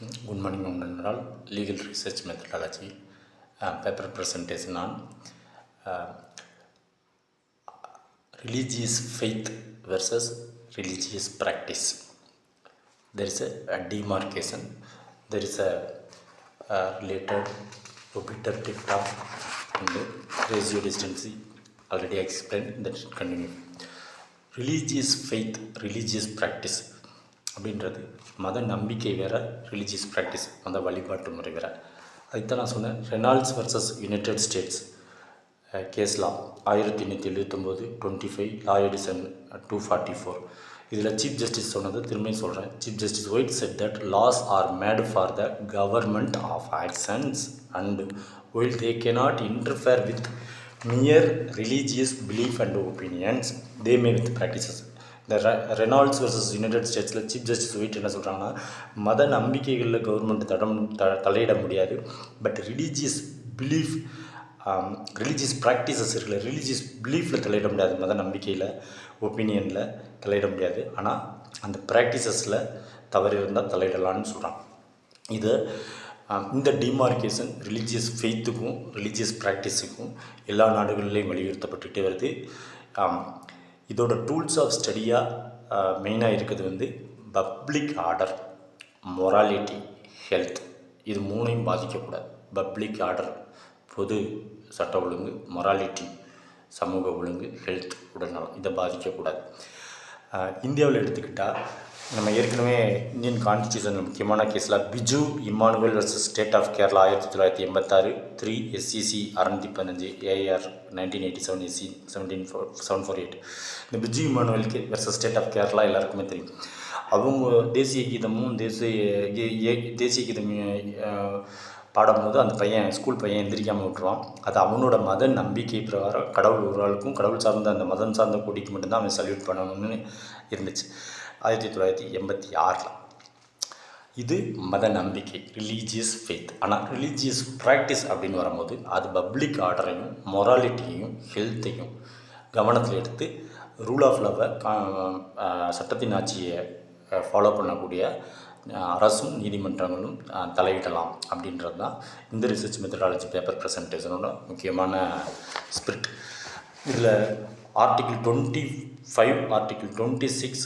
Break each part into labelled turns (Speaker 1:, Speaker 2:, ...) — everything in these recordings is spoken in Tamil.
Speaker 1: Good morning, Honorable all. Legal research methodology, uh, paper presentation on uh, religious faith versus religious practice. There is a, a demarcation. There is a, a related obiter dicta and ratio distancy. Already explained. That should continue. Religious faith religious practice அப்படின்றது. மத நம்பிக்கை வேறு ரிலீஜியஸ் ப்ராக்டிஸ் மத வழிபாட்டு முறை வேறு. அதுதான் நான் சொன்னேன் ரெனால்ட்ஸ் வர்சஸ் யுனைடெட் ஸ்டேட்ஸ் கேஸ்லாம் ஆயிரத்தி எண்ணூற்றி எழுபத்தொம்போது twenty five lawyer edition two forty four இதில் சீஃப் ஜஸ்டிஸ் சொன்னது திரும்பியும் சொல்கிறேன் chief justice White said that laws are made for the government of actions and while they cannot interfere with mere religious belief and opinions they may with practices இந்த ரெனால்ட்ஸ் வர்சஸ் யுனைடெட் ஸ்டேட்ஸில் சீஃப் ஜஸ்டிஸ் ஒயிட் என்ன சொல்கிறாங்கன்னா மத நம்பிக்கைகளில் கவர்மெண்ட் தடம் த தலையிட முடியாது. But religious belief religious practices இருக்குல்ல ரிலீஜியஸ் பிலீஃபில் தலையிட முடியாது. மத நம்பிக்கையில் ஒப்பீனியனில் தலையிட முடியாது. ஆனால் அந்த ப்ராக்டிசஸில் தவறு இருந்தால் தலையிடலான்னு சொல்கிறான் இது um, இந்த டிமார்க்கேஷன் ரிலீஜியஸ் ஃபெய்த்துக்கும் ரிலீஜியஸ் ப்ராக்டிஸுக்கும் எல்லா நாடுகளிலையும் வலியுறுத்தப்பட்டுகிட்டே வருது. Um, இதோட டூல்ஸ் ஆஃப் ஸ்டடியாக மெயினாக இருக்குது வந்து பப்ளிக் ஆர்டர் மொராலிட்டி ஹெல்த் இது மூணையும் பாதிக்கக்கூடாது. பப்ளிக் ஆர்டர் பொது சட்ட ஒழுங்கு மொராலிட்டி சமூக ஒழுங்கு ஹெல்த் உடல்நலம் இதை பாதிக்கக்கூடாது. இந்தியாவில் எடுத்துக்கிட்டால் நம்ம ஏற்கனவே இந்தியன் கான்ஸ்டியூஷன் முக்கியமான கேஸில் Biju Emmanuel versus state of Kerala ஆயிரத்தி தொள்ளாயிரத்தி எண்பத்தாறு த்ரீ எஸ்சிசி அறநூற்றி பதினஞ்சு AIR nineteen eighty seven SC seventeen four seven four eight இந்த Biju Immanuel K versus state of Kerala எல்லாருக்குமே தெரியும். அவங்க தேசிய கீதமும் தேசிய தேசிய கீதம் பாடும்போது அந்த பையன் ஸ்கூல் பையன் எந்திரிக்காமல் விட்டுருவான். அது அவனோட மத நம்பிக்கை பிரகாரம் கடவுள் ஒரு ஆளுக்கும் கடவுள் சார்ந்த அந்த மதம் சார்ந்த கொடிக்கு மட்டும்தான் அவன் சல்யூட் பண்ணணும்னு இருந்துச்சு. ஆயிரத்தி தொள்ளாயிரத்தி எண்பத்தி ஆறில். இது மத நம்பிக்கை ரிலீஜியஸ் ஃபெய்த் ஆனால் ரிலீஜியஸ் ப்ராக்டிஸ் அப்படின்னு வரும்போது அது பப்ளிக் ஆர்டரையும் மொராலிட்டியையும் ஹெல்த்தையும் கவனத்தில் எடுத்து ரூல் ஆஃப் லவ்வை கா சட்டத்தின் ஆட்சியை ஃபாலோ பண்ணக்கூடிய அரசும் நீதிமன்றங்களும் தலையிடலாம் அப்படின்றது தான் இந்த ரிசர்ச் மெத்தடாலஜி பேப்பர் ப்ரெசன்டேஷனோட முக்கியமான ஸ்பிரிட் இதில் article twenty five article twenty six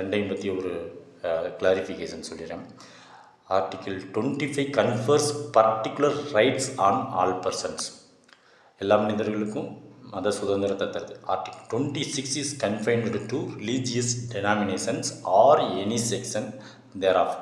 Speaker 1: ரெண்டையும் பற்றி ஒரு கிளாரிஃபிகேஷன் சொல்லிடுறேன். Article twenty five confers particular rights on all persons எல்லா மனிதர்களுக்கும் மத சுதந்திரத்தை தருது. Article twenty six is confined to religious denominations or any section thereof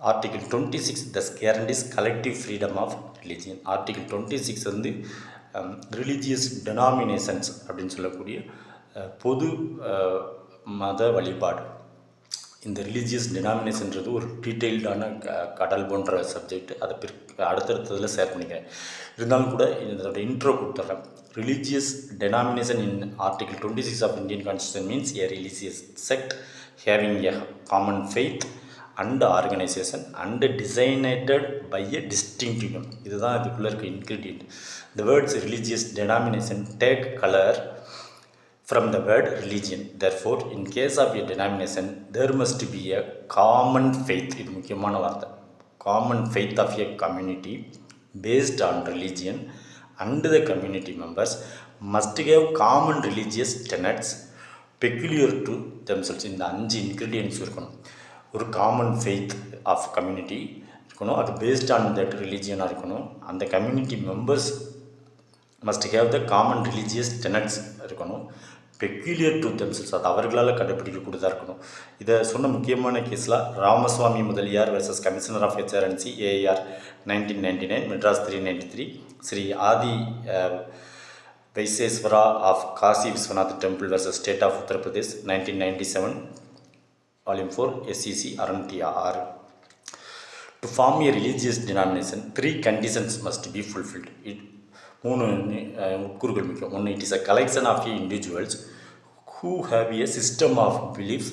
Speaker 1: article twenty six thus guarantees collective freedom of religion article twenty six வந்து ரிலீஜியஸ் டெனாமினேஷன்ஸ் அப்படின்னு சொல்லக்கூடிய பொது மத வழிபாடு. இந்த ரிலீஜியஸ் டினாமினேஷன்றது ஒரு டீட்டெயில்டான கடல் போன்ற சப்ஜெக்ட் அதை பிற் அடுத்தடுத்ததில் ஷேர் பண்ணிக்கிறேன். இருந்தாலும் கூட இதோட இன்ட்ரோ கொடுத்துட்றேன். Religious denomination in article twenty six of Indian constitution means a religious sect having a common faith and organisation and designated by a distinctive இதுதான் இதுக்குள்ளே இருக்க ingredient the words religious denomination take colour from the word religion. Therefore, in case of a denomination, there must be a common faith. இது முக்கியமான வார்த்தை. Common faith of a community based on religion and the community members must have common religious tenets peculiar to themselves இந்த அஞ்சு இன்க்ரீடியன்ஸ் இருக்கணும். ஒரு காமன் ஃபெய்த் ஆஃப் கம்யூனிட்டி இருக்கணும். அது பேஸ்ட் ஆன் தட் ரிலீஜியனாக இருக்கணும். அந்த community members must have the common religious tenets இருக்கணும். பெக்யூலியர் டு தெம்செல்ஸ் அது அவர்களால் கண்டுபிடிக்கக்கூடியதாக இருக்கணும். இதை சொன்ன முக்கியமான கேஸில் Ramaswami Mudaliar versus commissioner of HRNC AIR nineteen ninety nine Madras three ninety three Shri Adi Vaiseshwara of Kashi Vishwanath temple versus state of Uttar Pradesh nineteen ninety seven volume four SCC அறுநூற்றி ஆறு to form a religious denomination three conditions must be fulfilled it மூணு உட்கூறுகள் முக்கியம். ஒன்று it is a collection of uh individuals who have a system of beliefs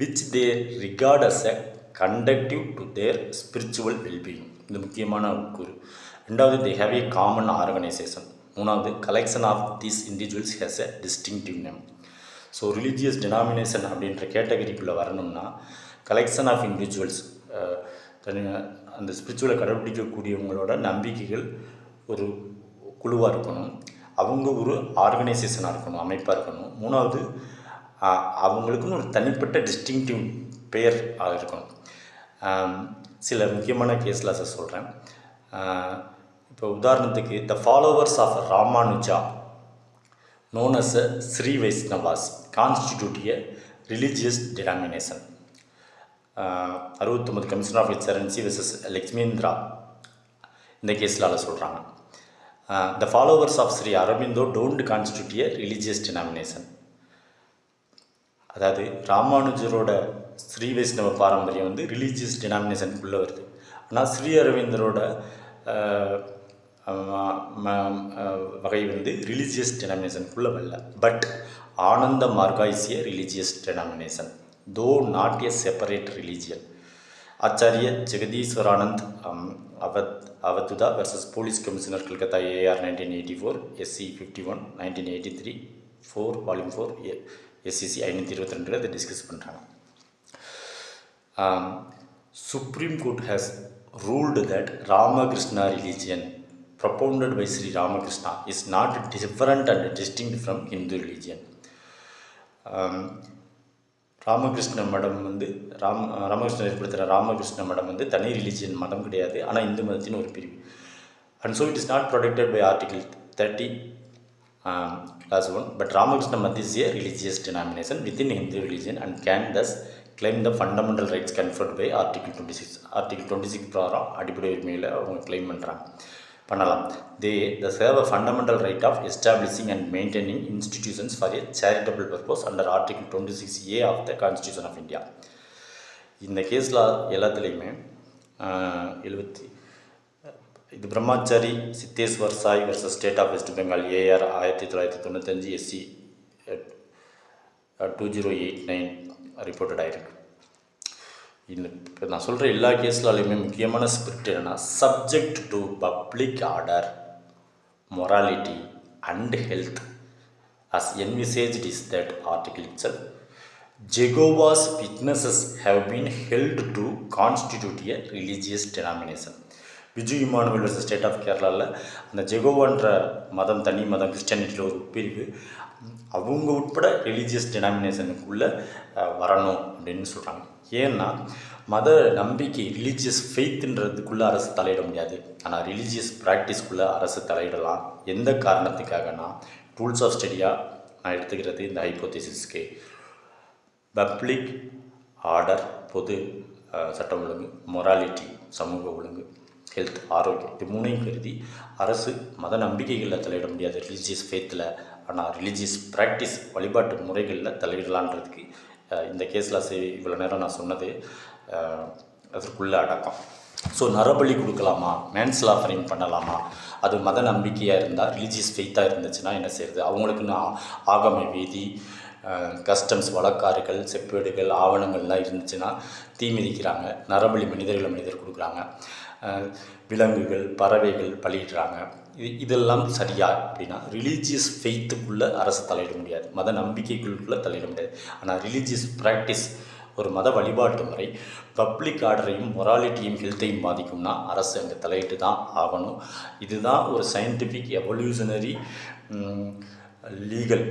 Speaker 1: which they regard as a conducive to their spiritual wellbeing இது முக்கியமான உட்கூறு ரெண்டாவது they have a common organisation மூணாவது collection of these individuals has a distinctive name so religious denomination அப்படின்ற கேட்டகரிக்குள்ளே வரணும்னா கலெக்ஷன் ஆஃப் இண்டிவிஜுவல்ஸ் தனி அந்த ஸ்பிரிச்சுவலை கடைப்பிடிக்கக்கூடியவங்களோட நம்பிக்கைகள் ஒரு குழுவாக இருக்கணும். அவங்க ஒரு ஆர்கனைசேஷனாக இருக்கணும் அமைப்பாக இருக்கணும். மூணாவது அவங்களுக்குன்னு ஒரு தனிப்பட்ட டிஸ்டிங்டிவ் பெயர் இருக்கணும். சில முக்கியமான கேஸ் லாஸை சொல்கிறேன் இப்போ உதாரணத்துக்கு the followers of Ramanuja known as a Shri Vaishnavas constitute a religious denomination அறுபத்தொம்பது commissioner of HRNC versus Lakshmindra இந்த கேஸில் சொல்கிறாங்க the followers of Shri Aurobindo don't constitute a religious denomination அதாவது ராமானுஜரோட ஸ்ரீ வைஷ்ணவ பாரம்பரியம் வந்து ரிலீஜியஸ் டினாமினேஷனுக்குள்ளே வருது. ஆனால் ஸ்ரீ அரவிந்தரோட வகை வந்து ரிலீஜியஸ் டினாமினேஷனுக்குள்ளே வரல. But Ananda Marga is a religious denomination though not a separate religion Acharya Jagadishwaranand Awadh Avadhuta versus police commissioner Calcutta AIR nineteen eighty four SC fifty one nineteen eighty three four volume four SCC ஐநூற்றி இருபத்தி ரெண்டில் இதை டிஸ்கஸ் பண்ணுறாங்க supreme court has ruled that Ramakrishna religion propounded by Sri Ramakrishna is not different and distinct from Hindu religion. Um, Ramakrishna மடம் வந்து ராம் ராமகிருஷ்ணர் ஏற்படுத்துகிற ராமகிருஷ்ண மடம் வந்து தனி ரிலீஜியன் மதம் கிடையாது. ஆனால் இந்து மதத்தின் ஒரு பிரிவு. And so it is not protected by article thirty clause one but Ramakrishna Math is a religious denomination within Hindu religion and can thus claim the fundamental rights conferred by article twenty six article twenty six ப்ராரம் அடிப்படை உரிமையில் அவங்க கிளைம் பண்ணுறாங்க பண்ணலாம். They the save a fundamental right of establishing and maintaining institutions for a charitable purpose under article twenty six a of the constitution of India இந்த கேஸில் எல்லாத்துலேயுமே எழுபத்தி இது Brahmachari Siddheshwar Sai versus state of West Bengal AIR ஆயிரத்தி தொள்ளாயிரத்தி தொண்ணூத்தஞ்சு SC two zero eight nine reported ஆகிருக்கு இந்த இப்போ நான் சொல்கிற எல்லா கேஸ்லாலையுமே முக்கியமான ஸ்பிரிட் என்னென்னா subject to public order morality and health as envisaged is that article itself. Jehovah's Witnesses have been held to constitute a religious denomination. Biju Emmanuel versus state of கேரளாவில் அந்த ஜெகோவான்ற மதம் தனி மதம் கிறிஸ்டியானிட்டியில் ஒரு பிரிவு அவங்க உட்பட ரிலீஜியஸ் டினாமினேஷனுக்குள்ளே வரணும் அப்படின்னு சொல்கிறாங்க ஏன்னா மத நம்பிக்கை ரிலீஜியஸ் ஃபெய்த்துன்றதுக்குள்ளே அரசு தலையிட முடியாது. ஆனால் ரிலீஜியஸ் ப்ராக்டிஸ்க்குள்ளே அரசு தலையிடலாம். எந்த காரணத்துக்காகனா டூல்ஸ் ஆஃப் ஸ்டடியாக நான் எடுத்துக்கிறது இந்த ஹைப்போதிசிஸ்க்கு பப்ளிக் ஆர்டர் பொது சட்டம் ஒழுங்கு மொராலிட்டி சமூக ஒழுங்கு ஹெல்த் ஆரோக்கியம் இது மூணையும் கருதி அரசு மத நம்பிக்கைகளில் தலையிட முடியாது. ரிலீஜியஸ் ஃபேத்தில் ஆனால் ரிலீஜியஸ் ப்ராக்டிஸ் வழிபாட்டு முறைகளில் தலையிடலான்றதுக்கு இந்த கேஸில் இவ்வளோ நேரம் நான் சொன்னது அதற்குள்ளே அடக்கம். ஸோ நரபலி கொடுக்கலாமா? மேன்ஸ் ஆஃபரிங் பண்ணலாமா? அது மத நம்பிக்கையாக இருந்தால் ரிலீஜியஸ் ஃபெய்த்தாக இருந்துச்சுன்னா என்ன செய்யுது அவங்களுக்குன்னு ஆ- ஆகம வீதி கஸ்டம்ஸ் வழக்காறுகள் செப்பேடுகள் ஆவணங்கள்லாம் இருந்துச்சுன்னா தீ மிதிக்கிறாங்க. நரபலி மனிதர்களை மனிதர் கொடுக்குறாங்க. விலங்குகள் பறவைகள் பலியிடுறாங்க. இதெல்லாம் சரியா அப்படின்னா ரிலீஜியஸ் ஃபெய்த்துக்குள்ளே அரசு தலையிட முடியாது. மத நம்பிக்கைகளுக்குள்ளே தலையிட முடியாது. ஆனால் ரிலீஜியஸ் ப்ராக்டிஸ் ஒரு மத வழிபாட்டு முறை பப்ளிக் ஆர்டரையும் மொராலிட்டியும் ஹெல்த்தையும் பாதிக்கும்னா அரசு அங்கே தலையிட்டு தான் ஆகணும். இதுதான் ஒரு சயின்டிஃபிக் எவல்யூஷனரி லீகல்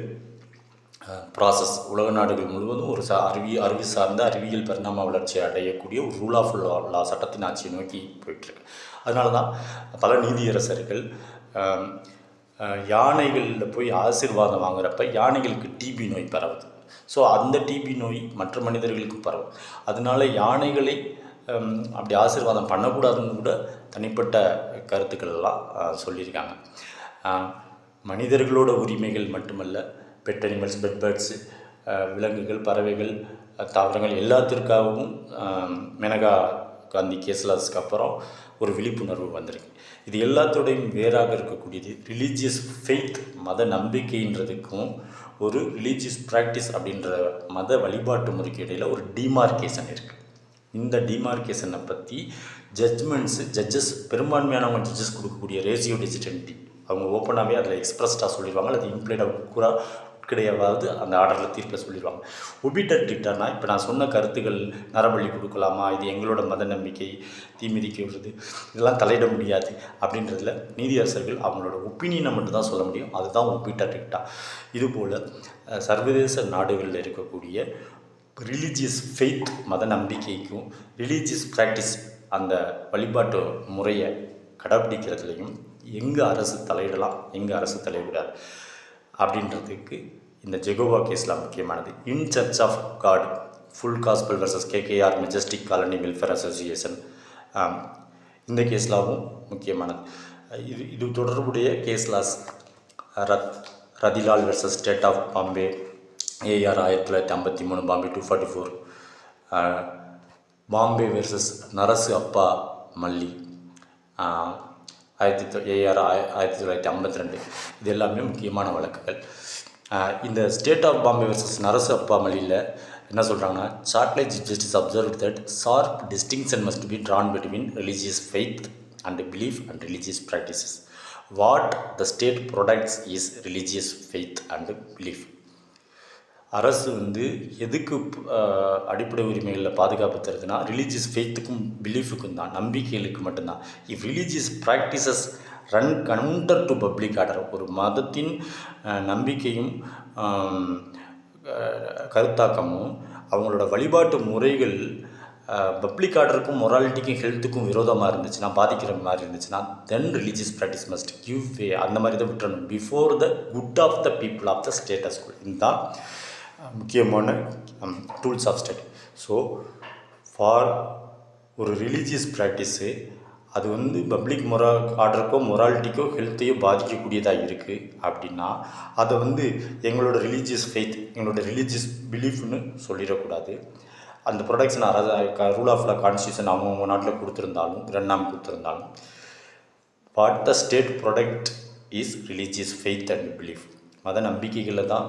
Speaker 1: ப்ராசஸ் உலக நாடுகள் முழுவதும் ஒரு சா அறிவி அறிவு சார்ந்த அறிவியல் பரிணாம வளர்ச்சி அடையக்கூடிய ஒரு ரூல் ஆஃப் லா லா சட்டத்தின் ஆட்சியை நோக்கி போயிட்டுருக்கு அதனால தான் பல நீதியரசர்கள் யானைகளில் போய் ஆசீர்வாதம் வாங்குறப்ப யானைகளுக்கு டிபி நோய் பரவுது. ஸோ அந்த டிபி நோய் மற்ற மனிதர்களுக்கு பரவும். அதனால யானைகளை அப்படி ஆசீர்வாதம் பண்ணக்கூடாதுன்னு கூட தனிப்பட்ட கருத்துக்கள் எல்லாம் சொல்லியிருக்காங்க. மனிதர்களோட உரிமைகள் மட்டுமல்ல பெட் அனிமல்ஸ் பெட் பேர்ட்ஸு விலங்குகள் பறவைகள் தாவரங்கள் எல்லாத்திற்காகவும் மெனகா மேனகா காந்தி கேஸ்லாஸ்க்கு அப்புறம் ஒரு விழிப்புணர்வு வந்திருக்கு. இது எல்லாத்தோடையும் வேறாக இருக்கக்கூடியது ரிலீஜியஸ் ஃபெய்த் மத நம்பிக்கைன்றதுக்கும் ஒரு ரிலீஜியஸ் ப்ராக்டிஸ் அப்படின்ற மத வழிபாட்டு முறைக்கு இடையில் ஒரு டிமார்க்கேஷன் இருக்குது இந்த டிமார்க்கேஷனை பற்றி ஜட்ஜ்மெண்ட்ஸு ஜட்ஜஸ் பெரும்பான்மையானவங்க ஜட்ஜஸ் கொடுக்கக்கூடிய ரேசியோ டிசிடென்டி அவங்க ஓப்பனாகவே அதில் எக்ஸ்பிரஸ்டாக சொல்லிடுவாங்க அல்லது இம்ப்ளைடாக கூட கிடையாவது அந்த ஆர்டரில் தீர்ப்பில் சொல்லிடுவாங்க ஒபிட்டர் டிக்டானா இப்போ நான் சொன்ன கருத்துக்கள் நரபலி கொடுக்கலாமா? இது எங்களோட மத நம்பிக்கை தீமிதிக்க விடுறது இதெல்லாம் தலையிட முடியாது அப்படின்றதுல நீதியரசர்கள் அவங்களோட ஒப்பீனியனை மட்டும்தான் சொல்ல முடியும். அதுதான் ஒபிட்டர் டிட்டா இதுபோல் சர்வதேச நாடுகளில் இருக்கக்கூடிய ரிலீஜியஸ் ஃபெய்த் மத நம்பிக்கைக்கும் ரிலீஜியஸ் ப்ராக்டிஸ் அந்த வழிபாட்டு முறையை கடைப்பிடிக்கிறதுலையும் எங்கே அரசு தலையிடலாம் எங்கே அரசு தலையிடாது அப்படின்றதுக்கு இந்த ஜெகோவா கேஸ்லாம் முக்கியமானது. In church of God full gospel versus KKR majestic colony welfare association இந்த கேஸ்லாவும் முக்கியமானது. இது இது தொடர்புடைய case laws Rath Ratilal versus state of Bombay AIR ஆயிரத்தி தொள்ளாயிரத்தி ஐம்பத்தி மூணு Bombay two forty four Bombay versus Narasu Appa Mali. ஆயிரத்தி தொ ஏஆர் ஆயிரத்தி தொள்ளாயிரத்தி ஐம்பத்தி ரெண்டு. இது எல்லாமே முக்கியமான வழக்குகள். இந்த state of Bombay versus Narasu Appa மல்லியில் என்ன சொல்கிறாங்கன்னா satellite justice observe that sharp distinction must be drawn between religious faith and belief and religious practices what the state protects is religious faith and belief அரசு வந்து எதுக்கு அடிப்படை உரிமைகளில் பாதுகாப்பு தருதுன்னா ரிலீஜியஸ் ஃபெய்த்துக்கும் பிலீஃபுக்கும் தான் நம்பிக்கைகளுக்கு மட்டும்தான். If religious practices run counter to public order ஒரு மதத்தின் நம்பிக்கையும் கருத்தாக்கமும் அவங்களோட வழிபாட்டு முறைகள் பப்ளிக் ஆர்டருக்கும் மொராலிட்டிக்கும் ஹெல்த்துக்கும் விரோதமாக இருந்துச்சுன்னா பாதிக்கிற மாதிரி இருந்துச்சுன்னா then religious practice must give way அந்த மாதிரி தான் விட்டுறணும். Before the good of the people of the states இதுதான் முக்கியமான tools of study so for ஒரு ரிலீஜியஸ் ப்ராக்டிஸு அது வந்து பப்ளிக் மொரா ஆர்டருக்கோ மொராலிட்டிக்கோ ஹெல்த்தையோ பாதிக்கக்கூடியதாக இருக்குது அப்படின்னா அதை வந்து எங்களோட ரிலீஜியஸ் ஃபெய்த் எங்களோட ரிலீஜியஸ் பிலீஃப்னு சொல்லிடக்கூடாது. அந்த ப்ரொடக்ஷன் அதாவது ரூல் ஆஃப் லா கான்ஸ்டியூஷன் அவங்கவுங்க நாட்டில் கொடுத்துருந்தாலும் ரெண்டாம் கொடுத்துருந்தாலும் what the state protect is religious faith and belief மத நம்பிக்கைகளை தான்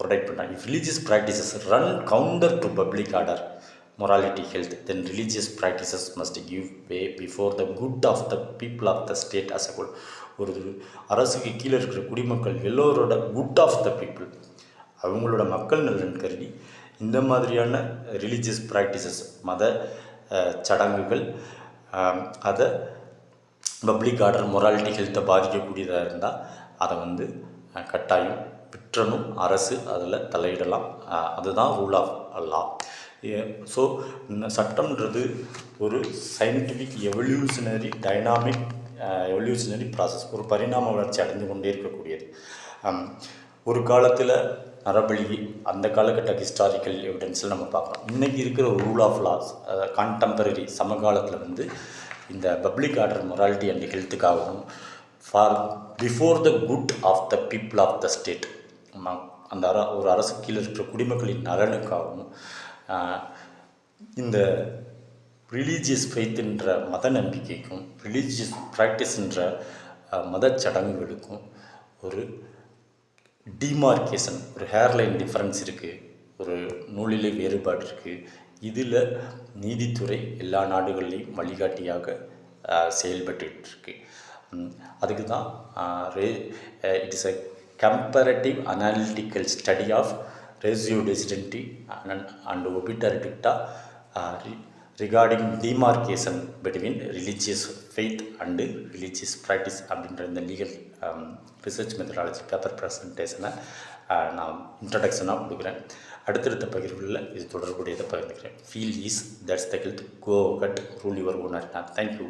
Speaker 1: ப்ரொடெக்ட் பண்ணுறாங்க if religious practices run counter to public order morality health then religious practices must give way before the good of the people of the state as a whole. ஒரு அரசுக்கு கீழே இருக்கிற குடிமக்கள் எல்லோரோட குட் ஆஃப் த பீப்புள் அவங்களோட மக்கள் நலன் கருதி இந்த மாதிரியான ரிலீஜியஸ் ப்ராக்டிசஸ் மத சடங்குகள் அதை பப்ளிக் ஆர்டர் மொராலிட்டி ஹெல்த்தை பாதிக்கக்கூடியதாக இருந்தால் அதை வந்து கட்டாயம் விற்றணும் அரசு அதில் தலையிடலாம். அதுதான் ரூல் ஆஃப் லா ஸோ சட்டம்ன்றது ஒரு scientific evolutionary dynamic evolutionary process ஒரு பரிணாம வளர்ச்சி அடைந்து கொண்டே இருக்கக்கூடியது. ஒரு காலத்தில் நரபலி அந்த காலகட்ட ஹிஸ்டாரிக்கல் எவிடன்ஸில் நம்ம பார்க்கலாம் இன்றைக்கி இருக்கிற ரூல் ஆஃப் லாஸ் கண்டெம்பரரி சமகாலத்தில் வந்து இந்த public order morality and ஹெல்த்துக்காகவும் for before the good of the people of the state அந்த அர ஒரு அரசு கீழே இருக்கிற குடிமக்களின் நலனுக்காகவும் இந்த ரிலீஜியஸ் ஃபெய்த்துன்ற மத நம்பிக்கைக்கும் ரிலீஜியஸ் ப்ராக்டிஸ்ன்ற மத சடங்குகளுக்கும் ஒரு டிமார்க்கேஷன் ஒரு ஹேர்லைன் டிஃப்ரென்ஸ் இருக்குது ஒரு நூலிலே வேறுபாடு இருக்குது இதில் நீதித்துறை எல்லா நாடுகள்லேயும் வழிகாட்டியாக செயல்பட்டுருக்கு அதுக்கு தான் ரே it is a comparative analytical study of ratio decidendi and obiter dicta regarding demarcation between religious faith and religious practice அப்படின்ற இந்த லீகல் ரிசர்ச் மெத்தடாலஜி பேப்பர் ப்ரெசன்டேஷனை நான் இன்ட்ரடக்ஷனாக கொடுக்குறேன். அடுத்தடுத்த பகிர்வுகளில் இது தொடர்புடையதை பகிர்ந்துக்கிறேன். Feel is that's the health go cut rule your honour thank you